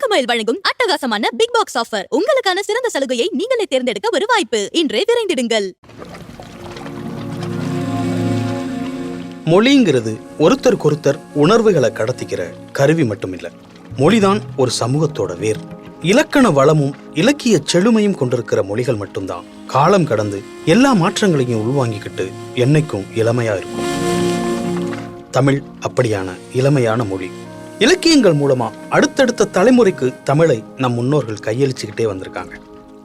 தங்கமயில் வழங்கும் அட்டகாசமான big box offer உங்களுக்கான சிறந்த சலுகையை நீங்களே தேர்ந்தெடுக்க ஒரு வாய்ப்பு. இன்றே விரைந்திடுங்கள். மொழிங்கிறது ஒருத்தருக்கொருத்தர் உணர்வுகளை கடத்திக்கிற கருவி மட்டும் இல்லை மொழிதான் ஒரு சமூகத்தோட வேர். இலக்கண வளமும் இலக்கிய செழுமையும் கொண்டிருக்கிற மொழிகள் மட்டும்தான். காலம் கடந்து எல்லா மாற்றங்களையும் உள்வாங்கிக்கிட்டு என்னைக்கும் இளமையா இருக்கும். தமிழ் அப்படியான இளமையான மொழி. இலக்கியங்கள் மூலமா அடுத்தடுத்த தலைமுறைக்கு தமிழை நம் முன்னோர்கள் கையளிச்சுக்கிட்டே வந்திருக்காங்க.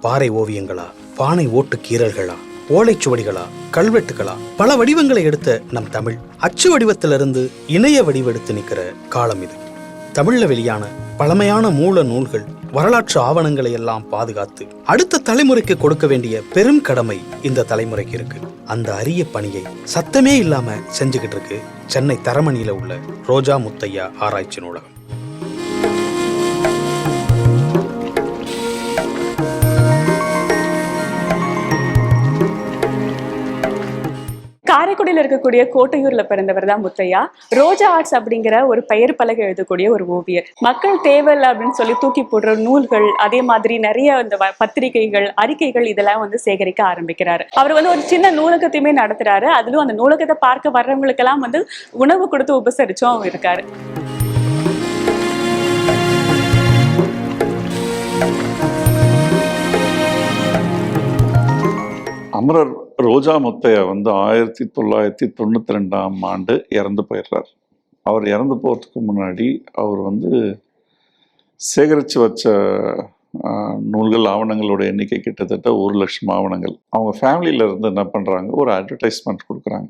பாறை ஓவியங்களா பானை ஓட்டு கீறல்களா ஓலைச்சுவடிகளா கல்வெட்டுகளா பல வடிவங்களை எடுத்த நம் தமிழ் அச்சு வடிவத்திலிருந்து இணைய வடிவெடுத்து நிற்கிற காலம் இது. தமிழ்ல வெளியான பழமையான மூல நூல்கள் வரலாற்று ஆவணங்களை எல்லாம் பாதுகாத்து அடுத்த தலைமுறைக்கு கொடுக்க வேண்டிய பெரும் கடமை இந்த தலைமுறைக்கு இருக்கு. அந்த அரிய பணியை சத்தமே இல்லாம செஞ்சுக்கிட்டு இருக்கு சென்னை தரமணியில உள்ள ரோஜா முத்தையா ஆராய்ச்சி நூலகம். காரைக்குடியில் இருக்கக்கூடிய கோட்டையூர்ல பிறந்தவர் தான் முத்தையா. ரோஜா ஆர்ட்ஸ் அப்படிங்கிற ஒரு பெயர் பலகை எழுதக்கூடிய ஒரு ஓவியர். மக்கள் தேவையில்லை அப்படின்னு சொல்லி தூக்கி போடுற நூல்கள் அதே மாதிரி நிறைய இந்த வ- பத்திரிகைகள் அறிக்கைகள் இதெல்லாம் வந்து சேகரிக்க ஆரம்பிக்கிறாரு. அவர் வந்து ஒரு சின்ன நூலகத்தையுமே நடத்துறாரு. அதிலும் அந்த நூலகத்தை பார்க்க வர்றவங்களுக்கெல்லாம் வந்து உணவு கொடுத்து உபசரிச்சும் இருக்காரு. அமரர் ரோஜா முத்தையா வந்து ஆயிரத்தி தொள்ளாயிரத்தி தொண்ணூத்தி ரெண்டாம் ஆண்டு இறந்து போயிடுறார். அவர் இறந்து போகிறதுக்கு முன்னாடி அவர் வந்து சேகரித்து வச்ச நூல்கள் ஆவணங்களோட எண்ணிக்கை கிட்டத்தட்ட ஒரு லட்சம் ஆவணங்கள். அவங்க ஃபேமிலியில் இருந்து என்ன பண்ணுறாங்க ஒரு அட்வர்டைஸ்மெண்ட் கொடுக்குறாங்க.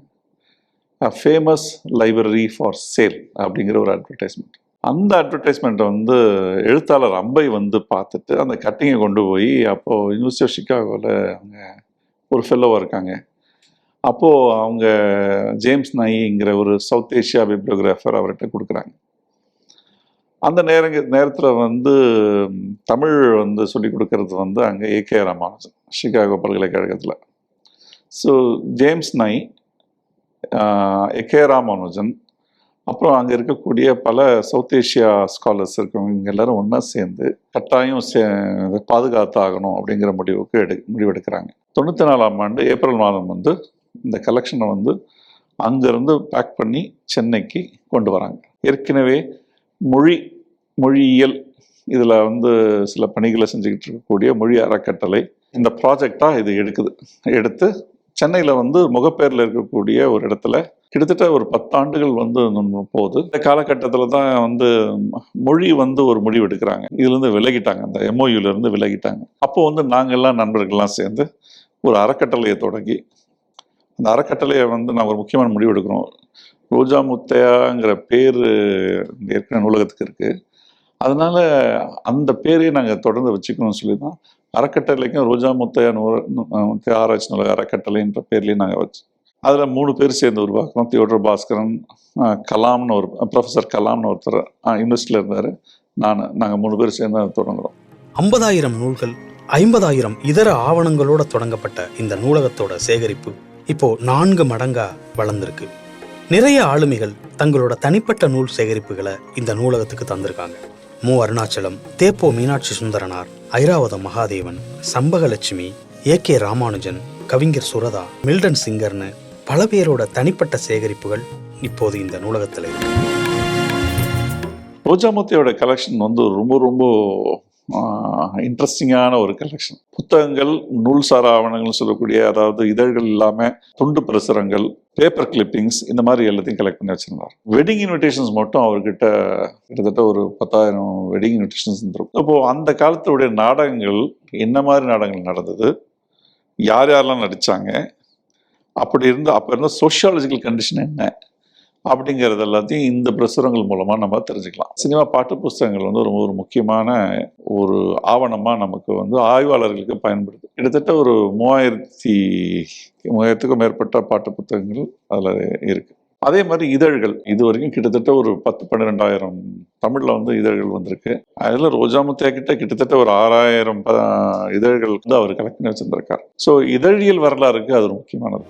ஃபேமஸ் லைப்ரரி ஃபார் சேல் அப்படிங்கிற ஒரு அட்வர்டைஸ்மெண்ட் அந்த அட்வர்டைஸ்மெண்ட்டை வந்து எழுத்தாளர் அம்பை வந்து பார்த்துட்டு அந்த கட்டிங்கை கொண்டு போய் அப்போது யூனிவர்சிட்டி ஆஃப் சிகாகோவில் அவங்க ஒரு ஃபெல்லோவாக இருக்காங்க. அப்போது அவங்க ஜேம்ஸ் நாயிங்கிற ஒரு சவுத் ஏஷியா பிப்ளியோகிராஃபர் அவர்கிட்ட கொடுக்குறாங்க. அந்த நேரங்க நேரத்தில் வந்து தமிழ் வந்து சொல்லி கொடுக்கறது வந்து அங்கே ஏகே ராமானுஜன் சிகாகோ பல்கலைக்கழகத்தில். So James Nye A K Ramanujan அப்புறம் அங்கே இருக்கக்கூடிய பல சவுத் ஏஷியா ஸ்காலர்ஸ் இருக்கவங்க இங்கே எல்லாரும் ஒன்றா சேர்ந்து கட்டாயம் சே பாதுகாத்தாகணும் அப்படிங்கிற முடிவுக்கு எடு முடிவெடுக்கிறாங்க. தொண்ணூற்றி நாலாம் ஆண்டு ஏப்ரல் மாதம் வந்து இந்த கலெக்ஷனை வந்து அங்கேருந்து பேக் பண்ணி சென்னைக்கு கொண்டு வராங்க. ஏற்கனவே மொழி மொழியியல் இதில் வந்து சில பணிகளை செஞ்சுக்கிட்டு இருக்கக்கூடிய மொழி அறக்கட்டளை இந்த ப்ராஜெக்டாக இது எடுக்குது. எடுத்து சென்னையில் வந்து முகப்பேரில் இருக்கக்கூடிய ஒரு இடத்துல கிட்டத்தட்ட ஒரு பத்தாண்டுகள் வந்து போகுது. இந்த காலகட்டத்தில் தான் வந்து மொழி வந்து ஒரு முடிவு எடுக்கிறாங்க. இதுலேருந்து விலகிட்டாங்க. அந்த எம்ஓயூலேருந்து விலகிட்டாங்க. அப்போது வந்து நாங்கள்லாம் நண்பர்கள்லாம் சேர்ந்து ஒரு அறக்கட்டளையை தொடங்கி அந்த அறக்கட்டளையை வந்து நான் ஒரு முக்கியமான முடிவு எடுக்கிறோம் ரோஜா முத்தையாங்கிற பேர் ஏற்கனவே நூலகத்துக்கு இருக்குது அதனால் அந்த பேரையே நாங்கள் தொடர்ந்து வச்சுக்கணும்னு சொல்லி தான் அறக்கட்டளைக்கும் ரோஜா முத்தையா நூல முத்தையா ஆராய்ச்சி நூலக அறக்கட்டளைன்ற பேர்லேயும் நாங்கள் வச்சு அதில் மூணு பேர் சேர்ந்து உருவாக்குறோம் தியோடர் பாஸ்கரன் கலாம்னு ஒரு ப்ரொஃபஸர் கலாம்னு ஒருத்தர் யூனிவர்சிட்டியில் இருந்தார். நான் நாங்கள் மூணு பேர் சேர்ந்து அதை தொடங்குறோம். ஐம்பதாயிரம் நூல்கள் ஐம்பதாயிரம் இதர ஆவணங்களோட தொடங்கப்பட்ட இந்த நூலகத்தோட சேகரிப்பு இப்போ நான்கு மடங்கா வளர்ந்துருக்கு. நிறைய ஆளுமைகள் தங்களோட தனிப்பட்ட நூல் சேகரிப்புகளை இந்த நூலகத்துக்கு தந்திருக்காங்க. மு. அருணாச்சலம் தேப்போ மீனாட்சி சுந்தரனார் ஐராவதம் மகாதேவன் சம்பகலட்சுமி ஏ. கே. ராமானுஜன் கவிஞர் சுரதா மில்டன் சிங்கர்னு பல பேரோட தனிப்பட்ட சேகரிப்புகள் இப்போது இந்த நூலகத்தில் இருக்கு. ரோஜாமுத்தியோட கலெக்ஷன் வந்து ரொம்ப ரொம்ப இன்ட்ரெஸ்டிங்கான ஒரு கலெக்ஷன் புத்தகங்கள் நூல் ஆவணங்கள்னு ஆவணங்கள் சொல்லக்கூடிய அதாவது இதழ்கள் இல்லாமல் துண்டு பிரசுரங்கள் பேப்பர் கிளிப்பிங்ஸ் இந்த மாதிரி எல்லாத்தையும் கலெக்ட் பண்ணி வச்சிருந்தார். வெட்டிங் இன்விடேஷன்ஸ் மட்டும் அவர்கிட்ட கிட்டத்தட்ட ஒரு பத்தாயிரம் வெட்டிங் இன்விடேஷன்ஸ் இருந்திருக்கும். அப்போது அந்த காலத்துடைய நாடகங்கள் என்ன மாதிரி நாடகங்கள் நடந்தது? யார் யாரெல்லாம் நடித்தாங்க அப்படி இருந்து அப்போ இருந்த சோஷியாலஜிக்கல் கண்டிஷன் என்ன? அப்படிங்கிறது எல்லாத்தையும் இந்த பிரசுரங்கள் மூலமாக நம்ம தெரிஞ்சுக்கலாம். சினிமா பாட்டு புஸ்தகங்கள் வந்து ரொம்ப ஒரு முக்கியமான ஒரு ஆவணமாக நமக்கு வந்து ஆய்வாளர்களுக்கு பயன்படுது. கிட்டத்தட்ட ஒரு மூவாயிரத்தி மூவாயிரத்துக்கும் மேற்பட்ட பாட்டு புத்தகங்கள் அதில் இருக்குது அதே மாதிரி இதழ்கள். இது வரைக்கும் கிட்டத்தட்ட ஒரு பத்து பன்னிரெண்டாயிரம் தமிழில் வந்து இதழ்கள் வந்திருக்கு. அதில் ரோஜா முத்தையா கிட்டத்தட்ட ஒரு ஆறாயிரம் ப- இதழ்கள் வந்து அவர் கலெக்ட் பண்ணி வச்சிருந்திருக்கார். ஸோ இதழியல் வரலாறுக்கு அது ஒரு முக்கியமானது.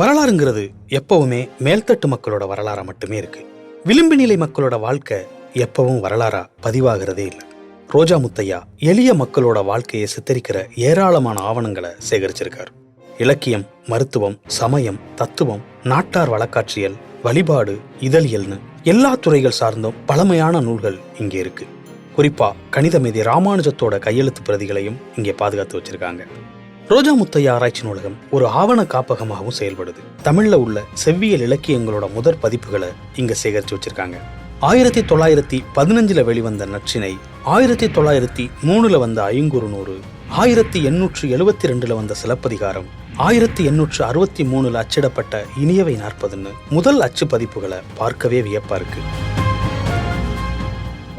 வரலாறுங்கிறது எப்பவுமே மேல்தட்டு மக்களோட வரலாறா மட்டுமே இருக்கு. விளிம்பு நிலை மக்களோட வாழ்க்கை எப்பவும் வரலாறா பதிவாகிறதே இல்லை. ரோஜா முத்தையா எளிய மக்களோட வாழ்க்கையை சித்தரிக்கிற ஏராளமான ஆவணங்களை சேகரிச்சிருக்கார். இலக்கியம் மருத்துவம் சமயம் தத்துவம் நாட்டார் வழக்காட்சியல் வழிபாடு இதழியல்னு எல்லா துறைகள் சார்ந்தும் பழமையான நூல்கள் இங்கே இருக்கு. குறிப்பா கணிதமேதி ராமானுஜத்தோட கையெழுத்து பிரதிகளையும் இங்கே பாதுகாத்து வச்சிருக்காங்க. ரோஜா முத்தையா ஆராய்ச்சி நூலகம் ஒரு ஆவண காப்பகமாகவும் செயல்படுது. தமிழ்ல உள்ள செவ்வியல் இலக்கியங்களோட முதற் பதிப்புகளை இங்க சேகரித்து வச்சிருக்காங்க. ஆயிரத்தி தொள்ளாயிரத்தி பதினஞ்சுல வெளிவந்த நற்றினை ஆயிரத்தி தொள்ளாயிரத்தி மூணுல வந்த ஐங்குறுநூறு ஆயிரத்தி எண்ணூற்று எழுபத்தி ரெண்டுல வந்த சிலப்பதிகாரம் ஆயிரத்தி எண்ணூற்று அறுபத்தி மூணுல அச்சிடப்பட்ட இனியவை நாற்பதுன்னு முதல் அச்சு பதிப்புகளை பார்க்கவே வியப்பா இருக்கு.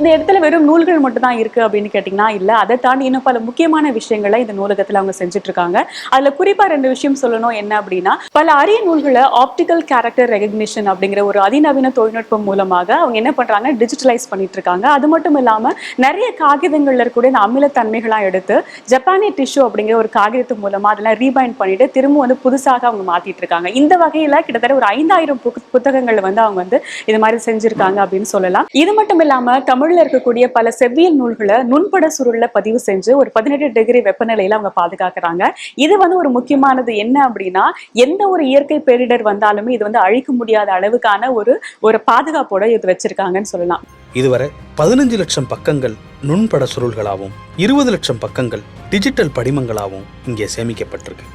இந்த இடத்துல வெறும் நூல்கள் மட்டும் தான் இருக்கு அப்படின்னு கேட்டிங்கன்னா இல்ல. அதை தாண்டி இன்னும் பல முக்கியமான விஷயங்களை இந்த நூலகத்துல அவங்க செஞ்சுட்டு இருக்காங்க அதுல குறிப்பா ரெண்டு விஷயம் சொல்லணும். என்ன அப்படின்னா பல அரிய நூல்களை ஆப்டிக்கல் கேரக்டர் ரெகக்னிஷன் அப்படிங்கிற ஒரு அதிநவீன தொழில்நுட்பம் மூலமாக அவங்க என்ன பண்றாங்க? டிஜிட்டலைஸ் பண்ணிட்டு இருக்காங்க அது மட்டும் இல்லாம நிறைய காகிதங்கள்ல இருக்கக்கூடிய இந்த அமிலத்தன்மைகளாம் எடுத்து ஜப்பானிய டிஷ்யூ அப்படிங்கிற ஒரு காகிதத்து மூலமா அதெல்லாம் ரீபைண்ட் பண்ணிட்டு திரும்ப வந்து புதுசாக அவங்க மாத்திட்டு இருக்காங்க இந்த வகையில கிட்டத்தட்ட ஒரு ஐந்தாயிரம் புத்தகங்கள் வந்து அவங்க வந்து இது மாதிரி செஞ்சிருக்காங்க அப்படின்னு சொல்லலாம். இது மட்டும் இல்லாம தமிழ்ல இருக்கக்கூடிய பல செவ்வியல் நூல்களை நுண்பட சுருள்ல பதிவு செஞ்சு ஒரு பதினெட்டு டிகிரி வெப்பநிலையில அவங்க பாதுகாக்கிறாங்க. இது வந்து ஒரு முக்கியமானது என்ன அப்படின்னா எந்த ஒரு இயற்கை பேரிடர் வந்தாலுமே இது வந்து அழிக்க முடியாத அளவுக்கான ஒரு ஒரு பாதுகாப்போட இது வச்சிருக்காங்கன்னு சொல்லலாம். இதுவரை பதினஞ்சு லட்சம் பக்கங்கள் நுண்பட சுருள்களாகவும் இருபது லட்சம் பக்கங்கள் டிஜிட்டல் படிமங்களாகவும் இங்கே சேமிக்கப்பட்டிருக்கு.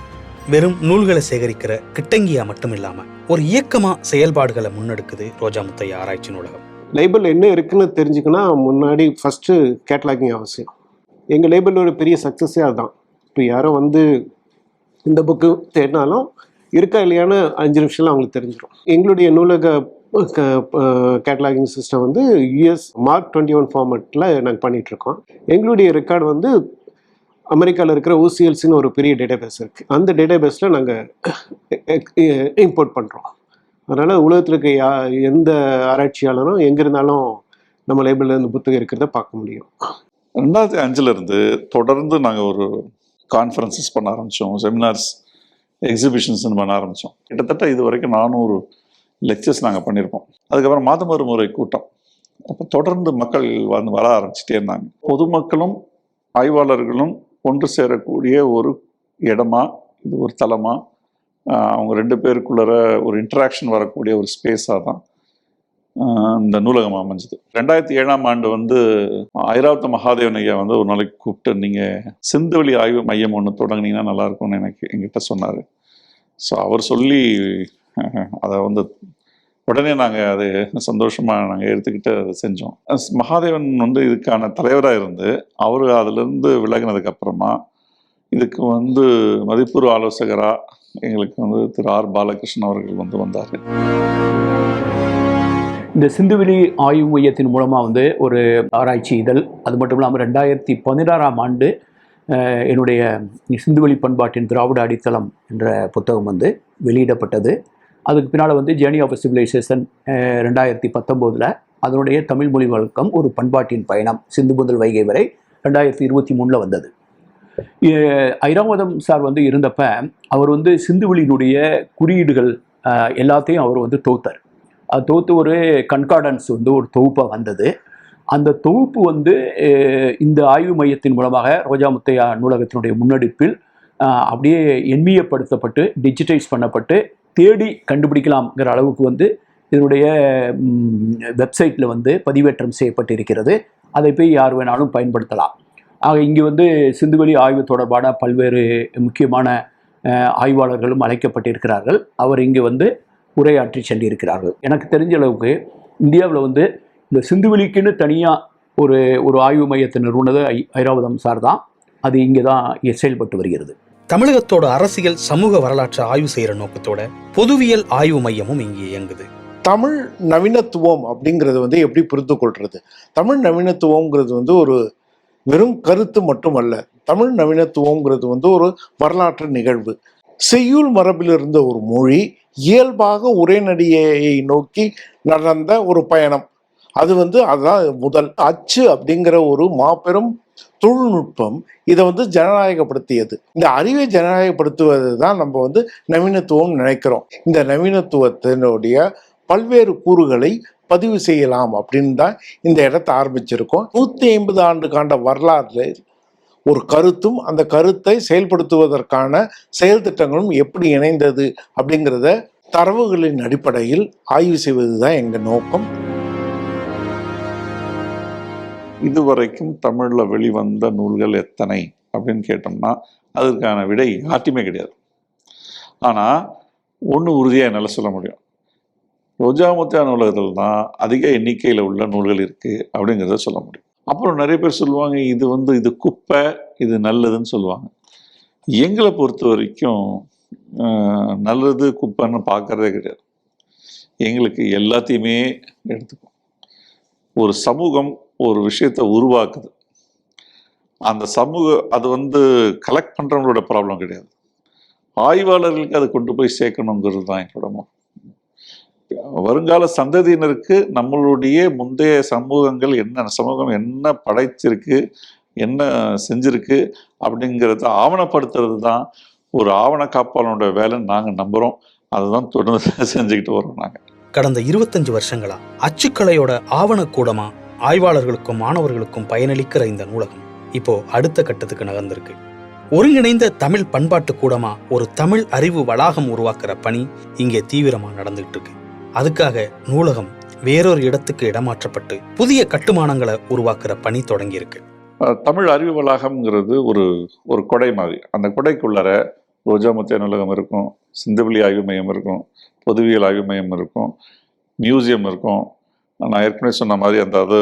வெறும் நூல்களை சேகரிக்கிற கிட்டங்கியா மட்டும் இல்லாம ஒரு இயக்கமா செயல்பாடுகளை முன்னெடுக்குது ரோஜா முத்தையா ஆராய்ச்சி நூலகம் லேபிள் என்ன இருக்குன்னு தெரிஞ்சுக்கினா முன்னாடி ஃபஸ்ட்டு கேட்லாகிங் அவசியம். எங்கள் லேபிளோட பெரிய சக்ஸஸே அதுதான். இப்போ யாரோ வந்து இந்த புக்கு தேடினாலும் இருக்கா இல்லையான்னு அஞ்சு நிமிஷம்லாம் அவங்களுக்கு தெரிஞ்சிடும் எங்களுடைய நூலக கேட்லாகிங் சிஸ்டம் வந்து யூஎஸ் மார்க் டுவெண்ட்டி ஒன் ஃபார்மெட்டில் நாங்கள் பண்ணிகிட்ருக்கோம் எங்களுடைய ரெக்கார்டு வந்து அமெரிக்காவில் இருக்கிற ஓசிஎல்சின்னு ஒரு பெரிய டேட்டாபேஸ் இருக்குது அந்த டேட்டாபேஸில் நாங்கள் இம்போர்ட் பண்ணுறோம் அதனால் உலகத்தில் இருக்க யா எந்த ஆராய்ச்சியாளரும் எங்கே இருந்தாலும் நம்ம லைப்ரரியில் இருந்து புத்தகம் இருக்கிறத பார்க்க முடியும். ரெண்டாயிரத்தி அஞ்சுலேருந்து தொடர்ந்து நாங்கள் ஒரு கான்ஃபரன்சஸ் பண்ண ஆரம்பித்தோம் செமினார்ஸ் எக்ஸிபிஷன்ஸ் பண்ண ஆரம்பித்தோம் கிட்டத்தட்ட இது வரைக்கும் நானூறு லெக்சர்ஸ் நாங்கள் பண்ணியிருப்போம். அதுக்கப்புறம் மாதம் ஒரு முறை கூட்டம். அப்போ தொடர்ந்து மக்கள் வந்து வர ஆரம்பிச்சிட்டே இருந்தாங்க. பொதுமக்களும் ஆய்வாளர்களும் ஒன்று சேரக்கூடிய ஒரு இடமா இது ஒரு தலமாக அவங்க ரெண்டு பேருக்குள்ளற ஒரு இன்ட்ராக்ஷன் வரக்கூடிய ஒரு ஸ்பேஸாக தான் இந்த நூலகம் அமைஞ்சது. ரெண்டாயிரத்தி ஏழாம் ஆண்டு வந்து ஐராவத்த மகாதேவன் ஐயா வந்து ஒரு நாளைக்கு கூப்பிட்டு நீங்கள் சிந்துவெளி ஆய்வு மையம் ஒன்று தொடங்கினீங்கன்னா நல்லா இருக்கும்னு எனக்கு எங்கிட்ட சொன்னார். ஸோ அவர் சொல்லி அதை வந்து உடனே நாங்கள் அது சந்தோஷமாக நாங்கள் எடுத்துக்கிட்டு அதை செஞ்சோம். மகாதேவன் வந்து இதுக்கான தலைவராக இருந்து அவர் அதிலிருந்து விலகினதுக்கப்புறமா இதுக்கு வந்து மதிப்புறு ஆலோசகராக எங்களுக்கு வந்து திரு ஆர் பாலகிருஷ்ணன் அவர்கள் வந்து வந்தார் இந்த சிந்துவெளி ஆய்வு மையத்தின் மூலமாக வந்து ஒரு ஆராய்ச்சி இதழ் அது மட்டும் இல்லாமல் ரெண்டாயிரத்தி பதினாறாம் ஆண்டு என்னுடைய சிந்துவெளி பண்பாட்டின் திராவிட அடித்தளம் என்ற புத்தகம் வந்து வெளியிடப்பட்டது. அதுக்கு பின்னால் வந்து ஜேர்னி ஆஃப் சிவிலைசேஷன் ரெண்டாயிரத்தி பத்தொம்போதில் அதனுடைய தமிழ் மொழி வழக்கம் ஒரு பண்பாட்டின் பயணம் சிந்து முதல் வைகை வரை ரெண்டாயிரத்தி இருபத்தி மூணில் வந்தது. ஐராவதம் சார் வந்து இருந்தப்ப அவர் வந்து சிந்துவெளியினுடைய குறியீடுகள் எல்லாத்தையும் அவர் வந்து தொகுத்தார் அது தொகுத்து ஒரு கன்கார்டன்ஸ் வந்து ஒரு தொகுப்பாக வந்தது. அந்த தொகுப்பு வந்து இந்த ஆய்வு மையத்தின் மூலமாக ரோஜா முத்தையா நூலகத்தினுடைய முன்னெடுப்பில் அப்படியே எண்மியப்படுத்தப்பட்டு டிஜிட்டைஸ் பண்ணப்பட்டு தேடி கண்டுபிடிக்கலாம்ங்கிற அளவுக்கு வந்து இதனுடைய வெப்சைட்டில் வந்து பதிவேற்றம் செய்யப்பட்டிருக்கிறது. அதை போய் யார் வேணாலும் பயன்படுத்தலாம். ஆக இங்கே வந்து சிந்துவெளி ஆய்வு தொடர்பான பல்வேறு முக்கியமான ஆய்வாளர்களும் அழைக்கப்பட்டிருக்கிறார்கள். அவர் இங்கே வந்து உரையாற்றி சென்றிருக்கிறார்கள் எனக்கு தெரிஞ்ச அளவுக்கு இந்தியாவில் வந்து இந்த சிந்துவெளிக்குன்னு தனியாக ஒரு ஒரு ஆய்வு மையத்தை நிறுவனது ஐ ஐராவதம் சார் தான். அது இங்கே தான் செயல்பட்டு வருகிறது. தமிழகத்தோட அரசியல் சமூக வரலாற்றை ஆய்வு செய்யற நோக்கத்தோட பொதுவியல் ஆய்வு மையமும் இங்கே இயங்குது. தமிழ் நவீனத்துவம் அப்படிங்கிறது வந்து எப்படி புரிந்து கொள்றது தமிழ் நவீனத்துவம்ங்கிறது வந்து ஒரு வெறும் கருத்து மட்டுமல்ல தமிழ் நவீனத்துவங்கிறது வந்து ஒரு வரலாற்று நிகழ்வு. செய்யுள் மரபில் இருந்த ஒரு மொழி இயல்பாக உரைநடியை நோக்கி நடந்த ஒரு பயணம். அது வந்து அதுதான் முதல் அச்சு அப்படிங்கிற ஒரு மாபெரும் தொழில்நுட்பம் இதை வந்து ஜனநாயகப்படுத்தியது. இந்த அறிவை ஜனநாயகப்படுத்துவது தான் நம்ம வந்து நவீனத்துவம் நினைக்கிறோம். இந்த நவீனத்துவத்தினுடைய பல்வேறு கூறுகளை பதிவு செய்யலாம் அப்படின்னு தான் இந்த இடத்த ஆரம்பிச்சிருக்கோம். நூற்றி ஐம்பது ஆண்டு காண்ட வரலாறு ஒரு கருத்தும் அந்த கருத்தை செயல்படுத்துவதற்கான செயல் திட்டங்களும் எப்படி இணைந்தது அப்படிங்கிறத தரவுகளின் அடிப்படையில் ஆய்வு செய்வது தான் எங்கள் நோக்கம். இதுவரைக்கும் தமிழில் வெளிவந்த நூல்கள் எத்தனை அப்படின்னு கேட்டோம்னா அதற்கான விடை யார்ட்டையுமே கிடையாது. ஆனால் ஒன்று உறுதியாக என்னால் சொல்ல முடியும். ரோஜாமுத்தியா நூலகத்தில் தான் அதிக எண்ணிக்கையில் உள்ள நூல்கள் இருக்குது அப்படிங்கிறத சொல்ல முடியும். அப்புறம் நிறைய பேர் சொல்லுவாங்க இது வந்து இது குப்பை இது நல்லதுன்னு சொல்லுவாங்க. எங்களை பொறுத்த வரைக்கும் நல்லது குப்பைன்னு பார்க்கறதே கிடையாது. எங்களுக்கு எல்லாத்தையுமே எடுத்துக்கும். ஒரு சமூகம் ஒரு விஷயத்தை உருவாக்குது. அந்த சமூக அது வந்து கலெக்ட் பண்ணுறவங்களோட ப்ராப்ளம் கிடையாது. ஆய்வாளர்களுக்கு அதை கொண்டு போய் சேர்க்கணுங்கிறது தான் எங்களோட வருங்கால சந்ததியினருக்கு நம்மளுடைய முந்தைய சமூகங்கள் என்ன சமூகம் என்ன படைச்சிருக்கு என்ன செஞ்சிருக்கு அப்படிங்கிறத ஆவணப்படுத்துறது தான் ஒரு ஆவண காப்பாளனுடைய வேலைன்னு நாங்கள் நம்புகிறோம் அதுதான் தொடர்ந்து செஞ்சுக்கிட்டு வரோம் நாங்கள் கடந்த இருபத்தஞ்சு வருஷங்களா அச்சுக்கலையோட ஆவணக்கூடமா ஆய்வாளர்களுக்கும் மாணவர்களுக்கும் பயனளிக்கிற இந்த நூலகம் இப்போ அடுத்த கட்டத்துக்கு நகர்ந்திருக்கு. ஒருங்கிணைந்த தமிழ் பண்பாட்டு கூடமா ஒரு தமிழ் அறிவு வளாகம் உருவாக்குற பணி இங்கே தீவிரமா நடந்துகிட்டு இருக்கு. அதுக்காக நூலகம் வேறொரு இடத்துக்கு இடமாற்றப்பட்டு புதிய கட்டுமானங்களை உருவாக்குற பணி தொடங்கியிருக்கு. தமிழ் அறிவு வளாகம்ங்கிறது ஒரு ஒரு கொடை மாதிரி. அந்த கொடைக்குள்ளார ரோஜாமுத்திய நூலகம் இருக்கும் சிந்துவெளி ஆய்வு மையம் இருக்கும் பொதுவியல் ஆய்வு மையம் இருக்கும் மியூசியம் இருக்கும். நான் ஏற்கனவே சொன்ன மாதிரி அந்த அது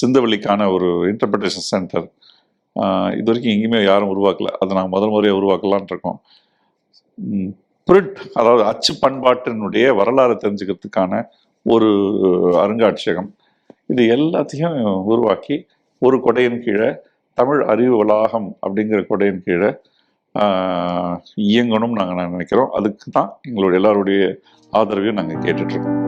சிந்துவெளிக்கான ஒரு இன்டர்பிரிட்டேஷன் சென்டர் இது வரைக்கும் எங்கேயுமே யாரும் உருவாக்கல. அதை நாங்கள் முதல் முறையாக உருவாக்கலான் இருக்கோம். பிரிட் அதாவது அச்சு பண்பாட்டினுடைய வரலாறு தெரிஞ்சுக்கிறதுக்கான ஒரு அருங்காட்சியகம். இது எல்லாத்தையும் உருவாக்கி ஒரு கொடையின் கீழே தமிழ் அறிவு வளாகம் அப்படிங்கிற கொடையின் கீழே இயங்கணும்னு நாங்கள் நினைக்கிறோம். அதுக்கு தான் எங்களுடைய எல்லாருடைய ஆதரவையும் நாங்கள் கேட்டுட்ருக்கோம்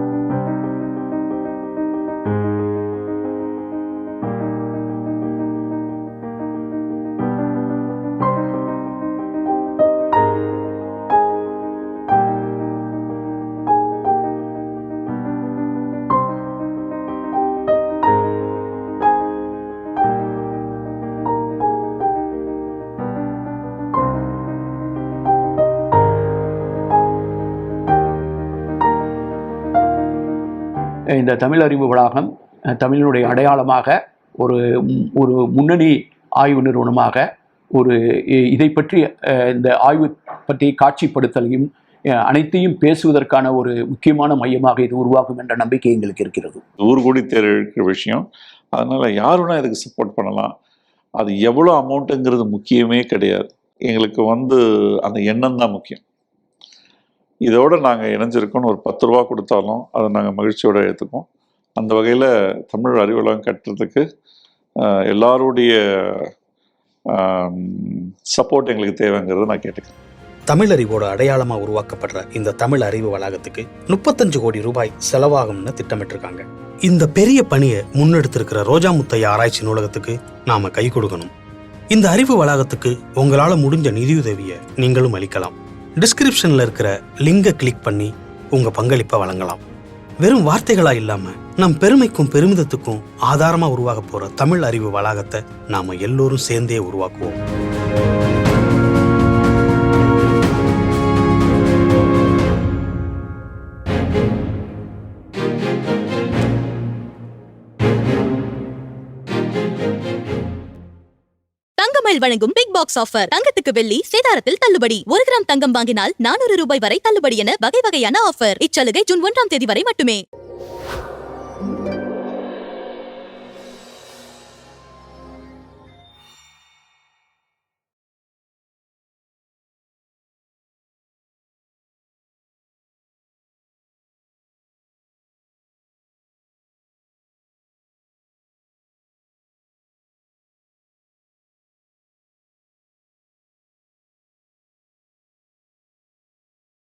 இந்த தமிழ் அறிவு வளாகம் தமிழினுடைய அடையாளமாக ஒரு ஒரு முன்னணி ஆய்வு நிறுவனமாக ஒரு இ- இதை பற்றி இந்த ஆய்வு பற்றி காட்சிப்படுத்தலையும் அனைத்தையும் பேசுவதற்கான ஒரு முக்கியமான மையமாக இது உருவாகும் என்ற நம்பிக்கை எங்களுக்கு இருக்கிறது. ஊர்கூடி தேர் இருக்கிற விஷயம். அதனால் யாருன்னா இதுக்கு சப்போர்ட் பண்ணலாம். அது எவ்வளோ அமௌண்ட்டுங்கிறது முக்கியமே கிடையாது. எங்களுக்கு வந்து அந்த எண்ணம் தான் முக்கியம். இதோடு நாங்கள் இணைஞ்சிருக்கோம்னு ஒரு பத்து ரூபா கொடுத்தாலும் அதை நாங்கள் மகிழ்ச்சியோடு ஏற்றுக்கோம் அந்த வகையில் தமிழ் அறிவுலகம் கட்டுறதுக்கு எல்லாருடைய சப்போர்ட் எங்களுக்கு தேவைங்கிறத நான் கேட்டுக்கிறேன். தமிழறிவோட அடையாளமாக உருவாக்கப்படுற இந்த தமிழ் அறிவு வளாகத்துக்கு முப்பத்தஞ்சு கோடி ரூபாய் செலவாகும்னு திட்டமிட்டிருக்காங்க. இந்த பெரிய பணியை முன்னெடுத்திருக்கிற ரோஜா முத்தையா ஆராய்ச்சி நூலகத்துக்கு நாம கை கொடுக்கணும். இந்த அறிவு வளாகத்துக்கு உங்களால் முடிஞ்ச நிதியுதவியை நீங்களும் அளிக்கலாம். டிஸ்கிரிப்ஷன்ல இருக்கிற லிங்கை கிளிக் பண்ணி உங்க பங்களிப்பை வழங்கலாம். வெறும் வார்த்தைகளா இல்லாம நம் பெருமைக்கும் பெருமிதத்துக்கும் ஆதாரமா உருவாக போற தமிழ் அறிவு வளாகத்தை நாம எல்லோரும் சேர்ந்தே உருவாக்குவோம். தங்கமயில் வழங்கும் பிக் பாக்ஸ் ஆஃபர் தங்கத்துக்கு வெள்ளி சேதாரத்தில் தள்ளுபடி. ஒரு கிராம் தங்கம் வாங்கினால் நானூறு ரூபாய் வரை தள்ளுபடி என வகை வகையான ஆஃபர் இச்சலுகை ஜூன் ஒன்றாம் தேதி வரை மட்டுமே.